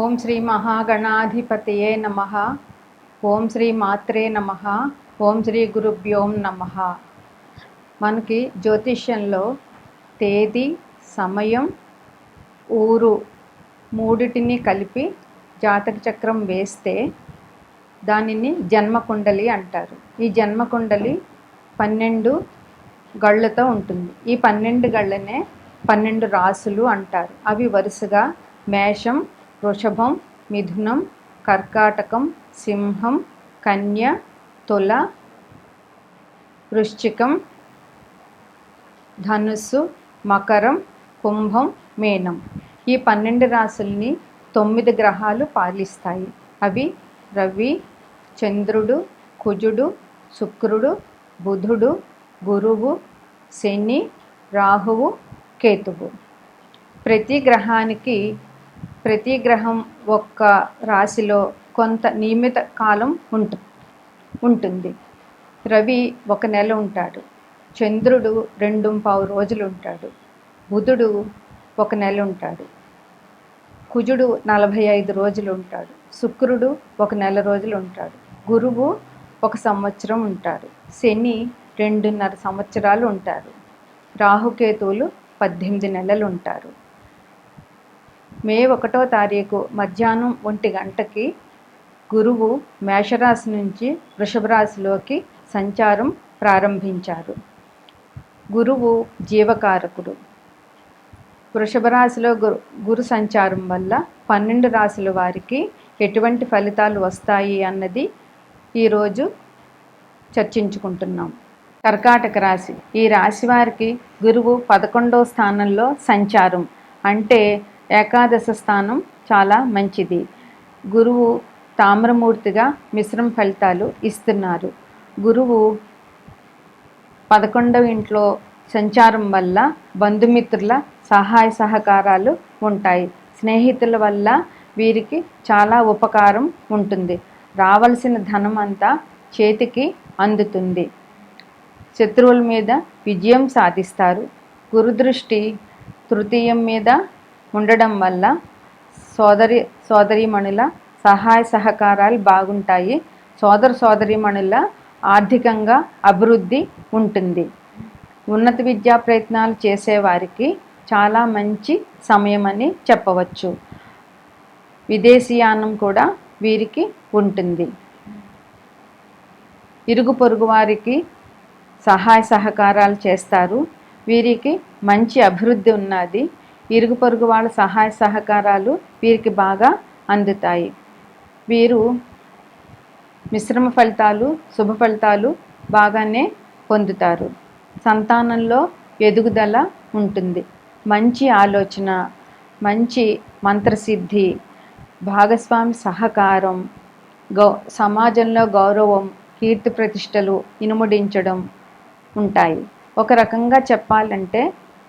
ఓం శ్రీ మహాగణాధిపతయే నమ. ఓం శ్రీ మాత్రే నమ. ఓం శ్రీ గురుభ్యోం నమ. మనకి జ్యోతిష్యంలో తేదీ సమయం ఊరు మూడిటిని కలిపి జాతక చక్రం వేస్తే దానిని జన్మకుండలి అంటారు. ఈ జన్మకుండలి పన్నెండు గళ్ళతో ఉంటుంది. ఈ పన్నెండు గళ్ళనే పన్నెండు రాసులు అంటారు. అవి వరుసగా మేషం వృషభం మిథునం కర్కాటకం సింహం కన్య తుల వృశ్చికం ధనుస్సు మకరం కుంభం మేనం. ఈ పన్నెండు రాసుల్ని తొమ్మిది గ్రహాలు పాలిస్తాయి. అవి రవి చంద్రుడు కుజుడు శుక్రుడు బుధుడు గురువు శని రాహువు కేతువు. ప్రతి గ్రహానికి ప్రతి గ్రహం ఒక్క రాశిలో కొంత నియమిత కాలం ఉంటు ఉంటుంది. రవి ఒక నెల ఉంటాడు. చంద్రుడు రెండు పావు రోజులు ఉంటాడు. బుధుడు ఒక నెల ఉంటాడు. కుజుడు నలభై ఐదు రోజులు ఉంటాడు. శుక్రుడు ఒక నెల రోజులు ఉంటాడు. గురువు ఒక సంవత్సరం ఉంటాడు. శని రెండున్నర సంవత్సరాలు ఉంటారు. రాహుకేతువులు పద్దెనిమిది నెలలు ఉంటారు. మే ఒకటో తారీఖు మధ్యాహ్నం ఒంటి గంటకి గురువు మేషరాశి నుంచి వృషభ రాశిలోకి సంచారం ప్రారంభించారు. గురువు జీవకారకుడు. వృషభ రాశిలో గురు గురు సంచారం వల్ల పన్నెండు రాశుల వారికి ఎటువంటి ఫలితాలు వస్తాయి అన్నది ఈరోజు చర్చించుకుంటున్నాం. కర్కాటక రాశి. ఈ రాశి వారికి గురువు పదకొండవ స్థానంలో సంచారం. అంటే ఏకాదశ స్థానం చాలా మంచిది. గురువు తామ్రమూర్తిగా మిశ్రమ ఫలితాలు ఇస్తున్నారు. గురువు పదకొండవ ఇంట్లో సంచారం వల్ల బంధుమిత్రుల సహాయ సహకారాలు ఉంటాయి. స్నేహితుల వల్ల వీరికి చాలా ఉపకారం ఉంటుంది. రావలసిన ధనం అంతా చేతికి అందుతుంది. శత్రువుల మీద విజయం సాధిస్తారు. గురుదృష్టి తృతీయం మీద ఉండడం వల్ల సోదరి సోదరీమణుల సహాయ సహకారాలు బాగుంటాయి. సోదర సోదరీమణుల ఆర్థికంగా అభివృద్ధి ఉంటుంది. ఉన్నత విద్యా ప్రయత్నాలు చేసేవారికి చాలా మంచి సమయం అని చెప్పవచ్చు విదేశీయానం కూడా వీరికి ఉంటుంది. ఇరుగు పొరుగు వారికి సహాయ సహకారాలు చేస్తారు. వీరికి మంచి అభివృద్ధి ఉన్నది. ఇరుగు పొరుగు వాళ్ళ సహాయ సహకారాలు వీరికి బాగా అందుతాయి. వీరు మిశ్రమ ఫలితాలు శుభ ఫలితాలు బాగానే పొందుతారు. సంతానంలో ఎదుగుదల ఉంటుంది. మంచి ఆలోచన మంచి మంత్రసిద్ధి భాగస్వామి సహకారం గౌ సమాజంలో గౌరవం కీర్తి ప్రతిష్టలు ఇనుముడించడం ఉంటాయి. ఒక రకంగా చెప్పాలంటే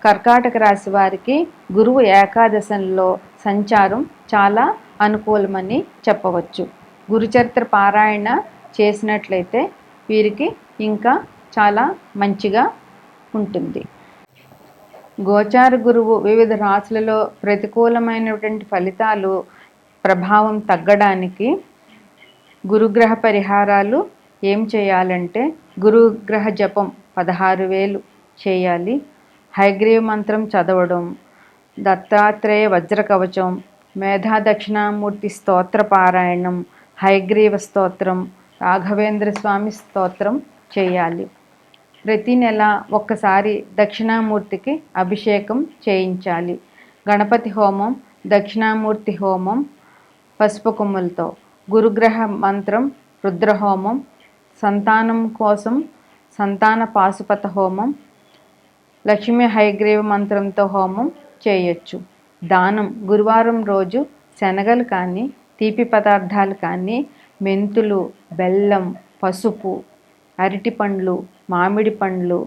కర్కాటక రాశి వారికి గురువు ఏకాదశంలో సంచారం చాలా అనుకూలమని చెప్పవచ్చు. గురుచరిత్ర పారాయణ చేసినట్లయితే వీరికి ఇంకా చాలా మంచిగా ఉంటుంది. గోచార గురువు వివిధ రాశులలో ప్రతికూలమైనటువంటి ఫలితాలు ప్రభావం తగ్గడానికి గురుగ్రహ పరిహారాలు ఏం చేయాలంటే గురుగ్రహ జపం పదహారు వేలు చేయాలి. హైగ్రీవ మంత్రం చదవడం దత్తాత్రేయ వజ్ర కవచం మేధా దక్షిణామూర్తి స్తోత్ర పారాయణం హైగ్రీవ స్తోత్రం రాఘవేంద్ర స్వామి స్తోత్రం చేయాలి. ప్రతి నెల ఒక్కసారి దక్షిణామూర్తికి అభిషేకం చేయించాలి. గణపతి హోమం దక్షిణామూర్తి హోమం పసుపు కొమ్ములతో గురుగ్రహ మంత్రం రుద్రహోమం సంతానం కోసం సంతాన పాశుపత హోమం లక్ష్మీ హైగ్రీవ మంత్రంతో హోమం చేయొచ్చు. దానం గురువారం రోజు శనగలు కానీ తీపి పదార్థాలు కానీ మెంతులు బెల్లం పసుపు అరటి పండ్లు మామిడి పండ్లు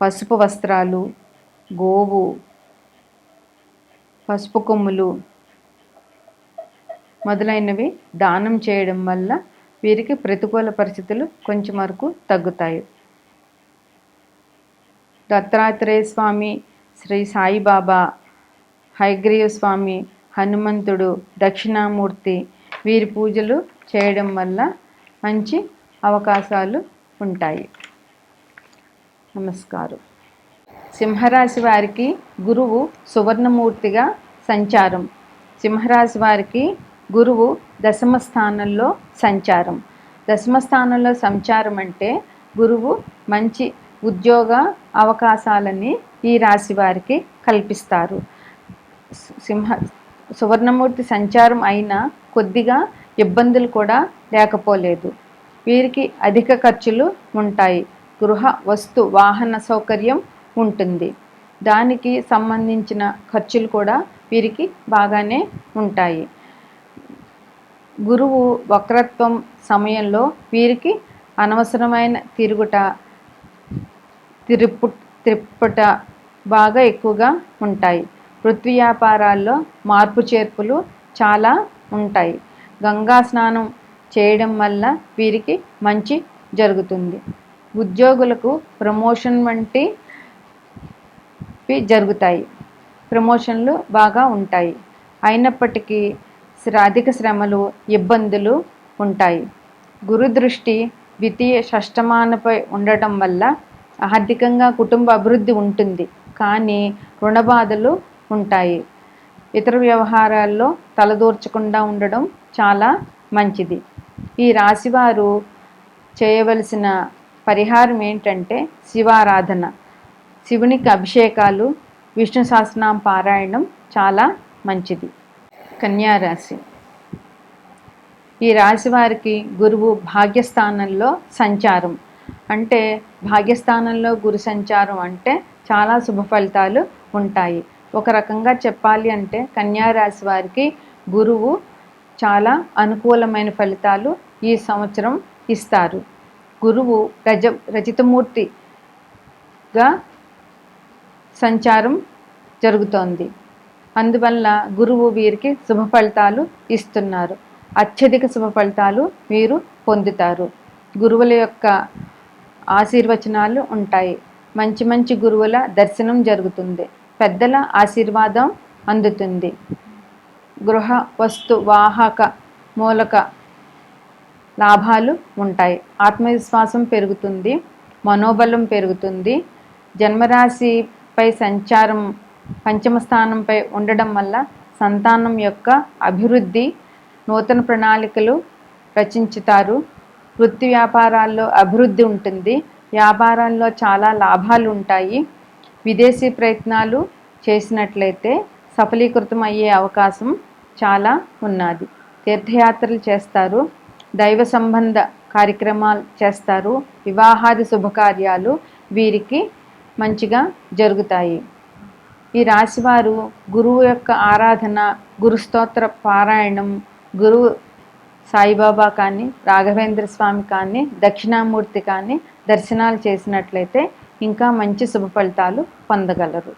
పసుపు వస్త్రాలు గోవు పసుపు కొమ్ములు మొదలైనవి దానం చేయడం వల్ల వీరికి ప్రతికూల పరిస్థితులు కొంచెం వరకు తగ్గుతాయి. దత్తాత్రేయ స్వామి శ్రీ సాయిబాబా హైగ్రీవ స్వామి హనుమంతుడు దక్షిణామూర్తి వీరి పూజలు చేయడం వల్ల మంచి అవకాశాలు ఉంటాయి. నమస్కారం. సింహరాశి వారికి గురువు సువర్ణమూర్తిగా సంచారం. సింహరాశి వారికి గురువు దశమ స్థానంలో సంచారం. దశమ స్థానంలో సంచారం అంటే గురువు మంచి ఉద్యోగ అవకాశాలని ఈ రాశి వారికి కల్పిస్తారు. సింహ సువర్ణమూర్తి సంచారం అయినా కొద్దిగా ఇబ్బందులు కూడా లేకపోలేదు. వీరికి అధిక ఖర్చులు ఉంటాయి. గృహ వస్తు వాహన సౌకర్యం ఉంటుంది. దానికి సంబంధించిన ఖర్చులు కూడా వీరికి బాగానే ఉంటాయి. గురువు వక్రత్వం సమయంలో వీరికి అనవసరమైన తిరుగుట తిరుపు త్రిప్పుట బాగా ఎక్కువగా ఉంటాయి. వృత్తి వ్యాపారాల్లో మార్పు చేర్పులు చాలా ఉంటాయి. గంగా స్నానం చేయడం వల్ల వీరికి మంచి జరుగుతుంది. ఉద్యోగులకు ప్రమోషన్ వంటి జరుగుతాయి. ప్రమోషన్లు బాగా ఉంటాయి. అయినప్పటికీ అధిక శ్రమలు ఇబ్బందులు ఉంటాయి. గురు దృష్టి ద్వితీయ షష్టమానపై ఉండటం వల్ల ఆర్థికంగా కుటుంబ అభివృద్ధి ఉంటుంది కానీ రుణబాధలు ఉంటాయి. ఇతర వ్యవహారాల్లో తలదూర్చకుండా ఉండడం చాలా మంచిది. ఈ రాశివారు చేయవలసిన పరిహారం ఏంటంటే శివారాధన. శివునికి అభిషేకాలు విష్ణు సహస్రనామ పారాయణం చాలా మంచిది. కన్యారాశి ఈ రాశి వారికి గురువు భాగ్యస్థానంలో సంచారం. అంటే భాగ్యస్థానంలో గురు సంచారం అంటే చాలా శుభ ఫలితాలు ఉంటాయి. ఒక రకంగా చెప్పాలి అంటే కన్యారాశి వారికి గురువు చాలా అనుకూలమైన ఫలితాలు ఈ సంవత్సరం ఇస్తారు. గురువు రజ రచితమూర్తిగా సంచారం జరుగుతోంది. అందువల్ల గురువు వీరికి శుభ ఫలితాలు ఇస్తున్నారు. అత్యధిక శుభ ఫలితాలు వీరు పొందుతారు. గురువుల యొక్క ఆశీర్వచనాలు ఉంటాయి. మంచి మంచి గురువుల దర్శనం జరుగుతుంది. పెద్దల ఆశీర్వాదం అందుతుంది. గృహ వస్తు వాహక మూలక లాభాలు ఉంటాయి. ఆత్మవిశ్వాసం పెరుగుతుంది. మనోబలం పెరుగుతుంది. జన్మరాశిపై సంచారం పంచమ స్థానంపై ఉండడం వల్ల సంతానం యొక్క అభివృద్ధి నూతన ప్రణాళికలు రచించుతారు. వృత్తి వ్యాపారాల్లో అభివృద్ధి ఉంటుంది. వ్యాపారాల్లో చాలా లాభాలు ఉంటాయి. విదేశీ ప్రయత్నాలు చేసినట్లయితే సఫలీకృతం అయ్యే అవకాశం చాలా ఉన్నది. తీర్థయాత్రలు చేస్తారు. దైవ సంబంధ కార్యక్రమాలు చేస్తారు. వివాహాది శుభకార్యాలు వీరికి మంచిగా జరుగుతాయి. ఈ రాశివారు గురువు యొక్క ఆరాధన గురుస్తోత్ర పారాయణం గురువు సాయిబాబా కానీ రాఘవేంద్ర స్వామి కానీ దక్షిణామూర్తి కానీ దర్శనాలు చేసినట్లయితే ఇంకా మంచి శుభ ఫలితాలు పొందగలరు.